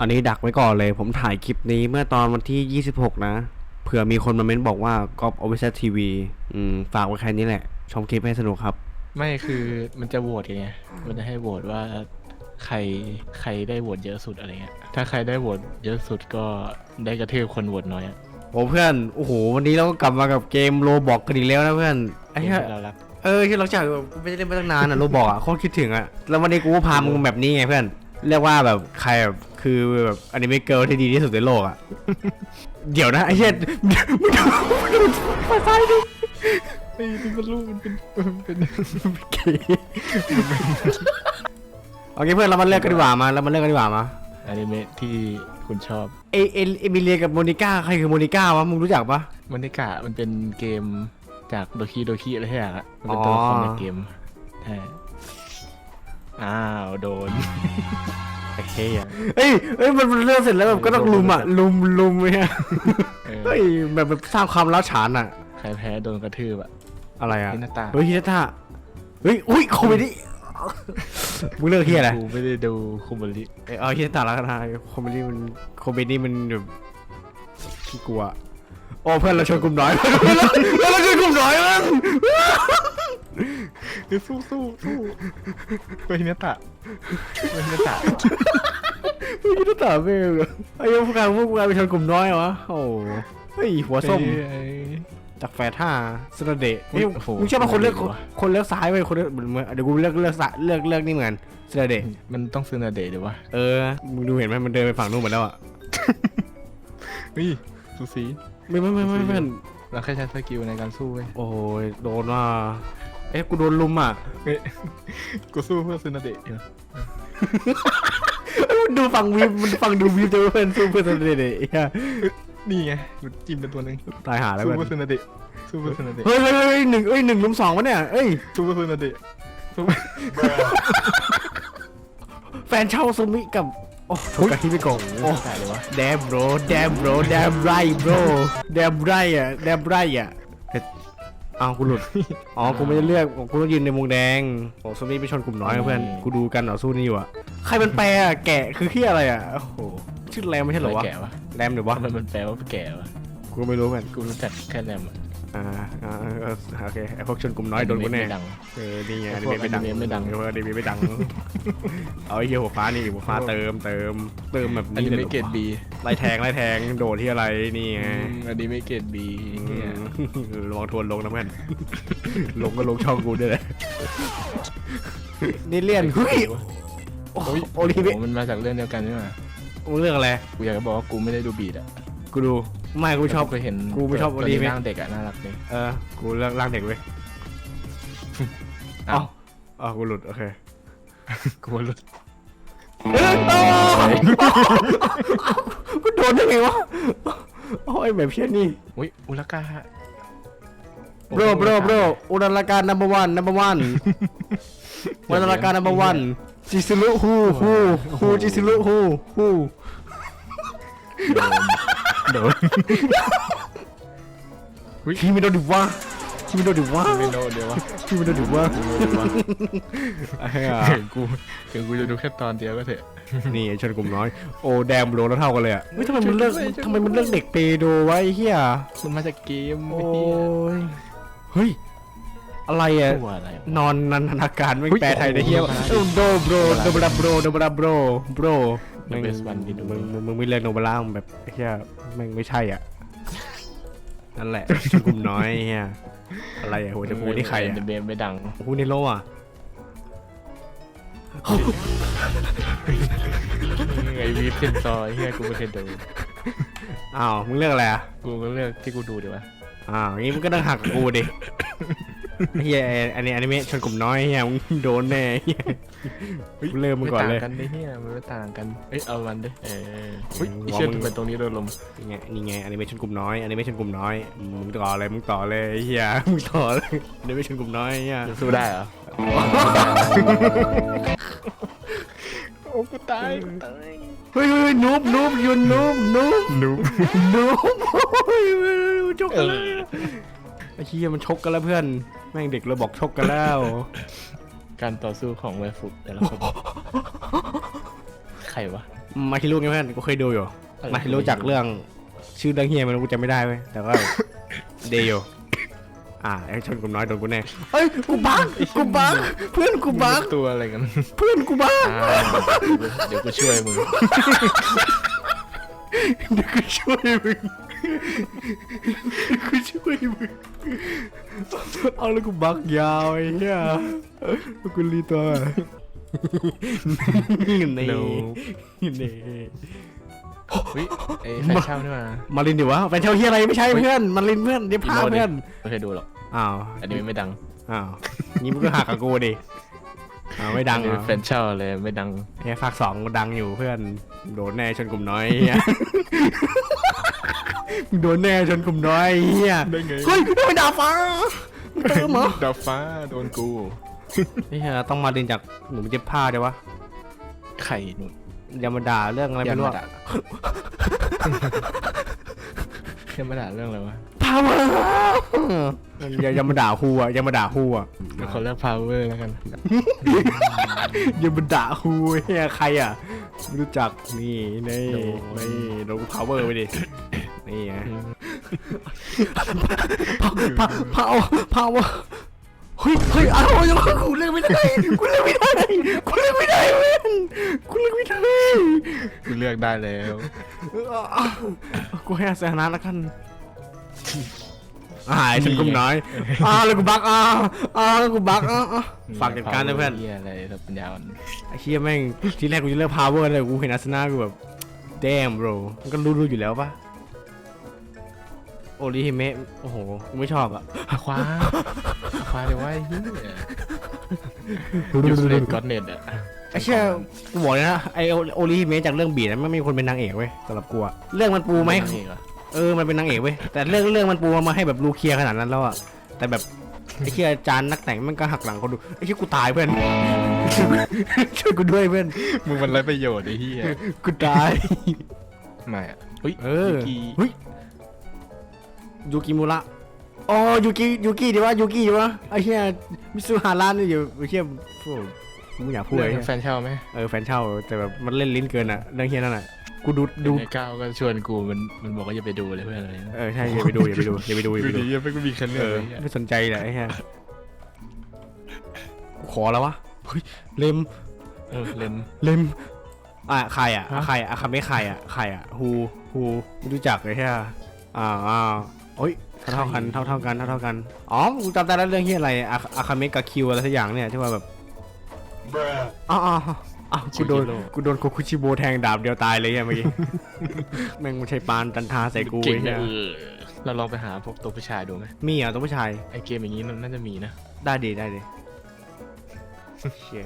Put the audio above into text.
อันนี้ดักไว้ก่อนเลย ผมถ่ายคลิปนี้เมื่อตอนวันที่ 26 นะ เผื่อมีคนมาเม้นบอกว่ากอบออฟฟิเชียลทีวีอืมฝากไว้แค่นี้แหละ ชมคลิปให้สนุกครับ ไม่คือมันจะโหวตไง มันจะให้โหวตว่าใครใครได้โหวตเยอะสุดอะไรเงี้ย ถ้าใครได้โหวตเยอะสุดก็ได้กระทืบคนโหวตน้อยอะโอ้เพื่อน โอ้โห วันนี้เราก็กลับมากับเกมโลบอกกันอีกแล้วนะเพื่อนไอ้ที่เหี้ยเรารักเออที่เราจากกูไม่ได้เล่นมาตั้งนานอะโลบอกอะโคตรคิดถึงอะ แล้ววันนี้กูก็พามึงแบบนี้ไงเพื่อน เรียกว่าแบบใครแบบ คือแบบอนิเมะเกิร์ลที่ดีที่สุดในโลกอะ เดี๋ยวนะไอ้เหี้ยมึงดูมึงดูภาษาดิเฮ้ยมันรู้มันเป็นมันเป็นโอเคเพื่อนเรามาเลิกกันดีกว่ามาเรามาเลิกกันดีกว่ามาอนิเมะที่คุณชอบเอเอเอมิเลียกับโมนิก้าใครคือโมนิก้าวะมึงรู้จักปะมันนิกะมันเป็นเกมจากโดคิโดคิอะไรที่อย่างอะมันเป็นตัวละครในเกมใช่อ้าว โดน โอเคอะเอ้ยเอ้ยมันมันเลิกเสร็จแล้วแบบก็ต้องลุมอะลุมลุมเนี่ยเออเฮ้ยแบบแบบสร้างความร้าวฉานอะ ใครแพ้โดนกระทืบอะ อะไรอะฮินาตะ เฮ้ยฮินาตะเฮ้ยอุ้ยคอมเมดี้มึงเลือกเฮียอะไรกูไม่ได้ดูคุมบริเอ้ยเอาฮินาตะแล้วกันนะคอมเมดี้มันคอมเมดี้มันแบบขี้กลัวโอ้เพื่อนเราชวนกลุ่มน้อยเราเราชวนกลุ่มน้อยมั้งสู้สู้สู้ไปฮินาตะ ไปฮินาตะฮินาตะไม่เหรอไอ้พวกการพวกการไปชวนกลุ่มน้อยเหรอวะโอ้เฮ้ยหัวส้มเอ้ยจากแฟท่าสนเดะอุ๊ยโอ้โหมึงเชื่อป่ะคนเลือกสนเดะวะคนเลือกซ้ายไปคนเลือกเหมือนเหมือนเดี๋ยวกูเลือกเลือกซ้ายเลือกเลือกนี่เหมือนสนเดะมันต้องซื้อนาเดะเดี๋ยววะเออมึงดูเห็นไหมมันเดินไปฝั่งนู้นหมดแล้วอะเฮ้ยสูสีไม่ไม่ไม่ไม่ไม่เราแค่ใช้สกิลในการสู้เว้ยโอ้ยโดนว่า เอ๊ะกูโดนลุมอะเฮ้ยกูสู้เพื่อซื้อนาเดะเดี๋ยวเอ้ยมันดูฟังวิวมันฟังดูวิวเจอเพื่อนสู้เพื่อนสนเดะไอ้เหี้ยนี่ไงมันจิ้มเป็นตัวหนึงตายหาแล้วสู้เพื่อนเพื่อซื้อนาเดะสู้เพื่อซื้อนาเดะเฮ้ยเฮ้ยเฮ้ยหนึ่งเอ้ยหนึ่งลุมสองวะเนี่ยเอ้ยสู้เพื่อซื้อนาเดะสู้แฟนเช่าซูมิกับโอ้ถูกกันที่ไม่โกงโอ้โอ้ตายเลยวะ damn bro damn bro damn right bro damn right อะ damn right อะ เฮ้ยอ้าวกูหลุด อ๋อ กูไม่ได้เลือกกูต้องยืนในวงแดงโอ้ซูมิไปชนกลุ่มน้อยนะเพื่อน กูดูกันต่อสู้นี่อยู่อะใครมันแปลอะแกะคือที่อะไรอะโอ้โห ชื่อแรมไม่ใช่เหรอวะ แก่วะแรมหรือวะมันมันแปลว่าแก่วะ กูไม่รู้กัน กูรู้จักแค่แรมอะ อ่าอ่าเออโอเคไอพวกชนกลุ่มน้อยโดนกูแน่ ไม่ดัง เออ นี่ไงไอ้อนิพวกเมะไม่ดังอนิเมะไม่ดัง เอออนิเมะไม่ดัง เอาไอ้เหี้ยหัวฟ้านี่หัวฟ้าเติมเติมเติมแบบอันนี้นี้เลยไม่เกรดบีไล่แทงไล่แทงโดดที่อะไรนี่ไงอันนี้ไม่เกรดบีอืเนี่ยมระวังทวนลงนะเพื่อน ลงก็ลงช่องกูด้วยเลยนี่เลี่ยนเฮ้ยโอ้โหโอลิเวโมันมาจากเรื่องเดียวกันนี่หว่ามึงเรื่องอะไร กูอยากจะบอกว่ากูไม่ได้ดูบีดอะ กูดู ไม่กูชอบ เคยเห็นกูไม่ชอบตัวโอลิเวนี้ร่างเด็กอะน่ารักเลยเออ กูเลือกร่างเด็กเว้ยอ้าวอ๋อกูหลุด โอเคกูหลุดเอ้ยโอ้กูโดนได้ไงวะโอ้ยแบบเพี้ยนี่ อุ้ยอุลกา bro bro bro อุณาการ number one number one อุณาการ number one จิสรุฮูฮูฮูจิสรุฮูฮู โดน พี่ไม่โดนดิวะพี่ไม่โดนดิวะไม่โดนเดี๋ยววะพี่ไม่โดนดิวะกูไม่รู้วะไอ้เหี้ยถึงกูถึงกูจะดูแค่ตอนเดียวก็เถอะนี่ชนกลุ่มน้อย โอ้แดมโลแล้วเท่ากันเลยอะเฮ้ยทำไมมันเลือกช่วยด้วยทำไมมันเลือกเด็กเปโดไวะไอ้เฮียมันมาจากเกมโอ้ไอ้เหี้ยยเฮ้ยอะไรอะตัวอะไรวะนอนนันทนาการไม่เฮ้ยแปลไทยได้เฮียโอ้โหเออโดโบรโดบราโบรโดบราโบรโบร The best one ที่ดู มึงมึงมึงไม่เลือกโนบรามึงแบบไอ้เฮียแม่งไม่ใช่อะ นั่นแหละชนกลุ่มน้อยไอ้เฮียอะไรอะหัวจะพูนี่ใครอะเบมไม่ดังพูนี่โลอะไอวีเซนซอยเฮียกูไม่เคยดูอ้าวมึงเลือกอะไรอะกูก็เลือกที่กูดูเดี๋ยววะอ้าวงี้มึงก็ต้องหักกูดิ เฮียอันนี้อนิเมะชนกลุ่มน้อยเฮียมึงโดนแน่เฮียกูเริ่มมึงก่อนเลย ไม่ต่างกันดิเฮียมันไม่ต่างกันเอ้ยเอามันดิเออเฮ้ยอืมไอ้เชื่อว่ามึงทำไมตรงนี้โดนลมนี่ไงนี่ไงอนิเมะชนกลุ่มน้อยอนิเมะชนกลุ่มน้อยมึงต่อเลยมึงต่อเลยเฮียมึงต่อเลยอนิเมะชนกลุ่มน้อยเฮียจะสู้ได้เหรอโอ้กูตายกูตายเฮ้ยเฮ้ยนูบนูบยูนูบนูบหนูนูบโอ้ยชกเอกันอแล้ว ไอ้เฮียมันชกกันแล้วเพื่อน แม่งเด็กเราบอกชกกันแล้ว การต่อสู้ของแวร์ฟุกแต่ละคนใครวะ มาคิรุไงเพื่อนกูเคยดูอยู่มาคิรุจากเรื่องชื่อเรื่องเฮียมันกูจำไม่ได้เว้ยแต่ก็เดโยอ่าไอ้ชนกลุ่มน้อยโดนกูแน่เฮ้ยกูบักกูบักเพื่อนกูบักตัวอะไรกันเพื่อนกูบักอ่าเดี๋ยวกูช่วยมึงเดี๋ยวกูช่วยมึง กูช่วยมึงเอาแล้วกูบักยาวไอ้เหี้ยกูรีตัวนี่นี่ No นี่เฮ้ยไอ้แฟนเช่านี่มามาลินดิวะแฟนเช่าเฮียอะไรไม่ใช่เพื่อนมาลินเพื่อนเดี๋ยวพาเพื่อนไม่เคยดูหรอกอ้าวอันนี้ไม่ดังอ้าวนี่มึงก็หักกับกูดิอ้าวไม่ดังอันเหรนี้อแฟนเช่าเลยไม่ดังแค่ฝากสองดังอยู่เพื่อนโดนแน่ชนกลุ่มน้อยเฮีย โดนแน่ชนกลุ่มน้อยเฮียได้ไง เฮ้ยไม่ดาบฟ้ามึงเติมเหรอ ดาวฟ้าโดนกู นี่ฮะต้องมาเรียนจากหนูเจ็บผ้าเดี๋ยววะไข่หนุน อย่ามาด่าเรื่องอะไรไม่รู้ยาอะมาด่าอย่ามาด่าเรื่องอะไรวะพาวเวอร์อย่าอย่ามาด่าครูอะอย่ามาด่าครูอะเดี๋ยวเขาเรียก power แล้วกัน อย่ามาด่าครูเฮียใครอะไม่รู้จักนี่นี่โดนี่โดนพาวเวอร์ไปดิ นี่ไงพาพาพาวเวอร์เฮ้ยเฮ้ยเอายังกูเล่นไม่ได้กูเล่นไม่ได้กูเล่นไม่ได้เว้ยกูเล่นไม่ได้กูเลือกได้แล้วกูให้อาสนะแล้วกันอ่าไอ้ฉันกุมน้อยอ่าแล้วกูบักอ่าอ่าแล้วกูบักอ่าอ่าฝากจัดการนะเพื่อนเฮียอะไรแบบปัญญาอ่อนไอ้เชี่ยแม่งทีแรกกูจะเลือกพาวเวอร์เลยกูเห็นอาสนะกูแบบ damn bro มันก็รู้ๆอยู่แล้วปะ โอริฮิเมะโอ้โหกูไม่ชอบอะคว้าคว้าเดี๋ยวว่าเฮียยูสเลนก็อตเน็ตอะไอ้เชี่ยกูบอกเลยนะไอโอริฮิเมะจากเรื่องบีดนั้นไม่มีคนเป็นนางเอกเว้ยสำหรับกูอะเรื่องมันปูไหมนางเอกเหรอเออมันเป็นนางเอกเว้ยแต่เรื่องเรื่องมันปูมาให้แบบรูเคลียร์ขนาดนั้นแล้วอะแต่แบบไอ้เคียอาจารย์นักแต่งมันก็หักหลังเขาดูไอ้เคียกูตายเพื่อนช่วยกูด้วยเพื่อนมึงมันไรประโยชน์ไอ้เฮียกูตายไม่อะเฮ้ยเออยูกิเฮ้ย ยูกิมุระอ๋อยูกิยูกิดีวะยูกิดีวะไอ้เคียมิซูฮาระนี่อยู่ไอ้เคียโอ้กูไม่อยากพูดเรื่เลยองแฟนเช่าไหมเออแฟนเช่าแต่แบบมันเล่นลิ้นเกินอะเรื่องเคียนั่นอะกูดูดูในก้าวก็ชวนกูมันมันบอกว่าอย่าไปดูเลยเพื่อนอะไรนะเออใช่อย่าไปดูอย่าไปดูอย่าไปดูอย่าดูไปดูดียังไม่ก็มีคันเลืเออกอเลยไม่สนใจแหละไอ้เหี้ยกูขอแล้ววะเฮ้ยเลมเออเล่นเลมอะใครอะฮะใครอะคำไม่ใครอะใครอะฮูฮูไม่รู้จักเลยใช่ไหมอ่าอ่า โอ้ยเท่าเท่ากันเท่าเท่ากันเท่าเท่ากันอ๋อกูจำได้แล้วเรื่องที่อะไรอะอาคาเมะกับคิวอะไรสักอย่างเนี่ยที่ว่าแบบอ๋ออ๋ออ๋อกูโดนกูโดนโคคุชิโบแทงดาบเดียวตายเลยเนี่ยเมื่อกี้แม่งไม่ใช่ปานจันทาใส่กูเก่งไอ้นะเหี้ยเออเราลองไปหาพวกตัวผู้ชายดูไหมมีอะตัวผู้ชายไอเกมอย่างนี้มันน่าจะมีนะได้ดีได้ดีเชย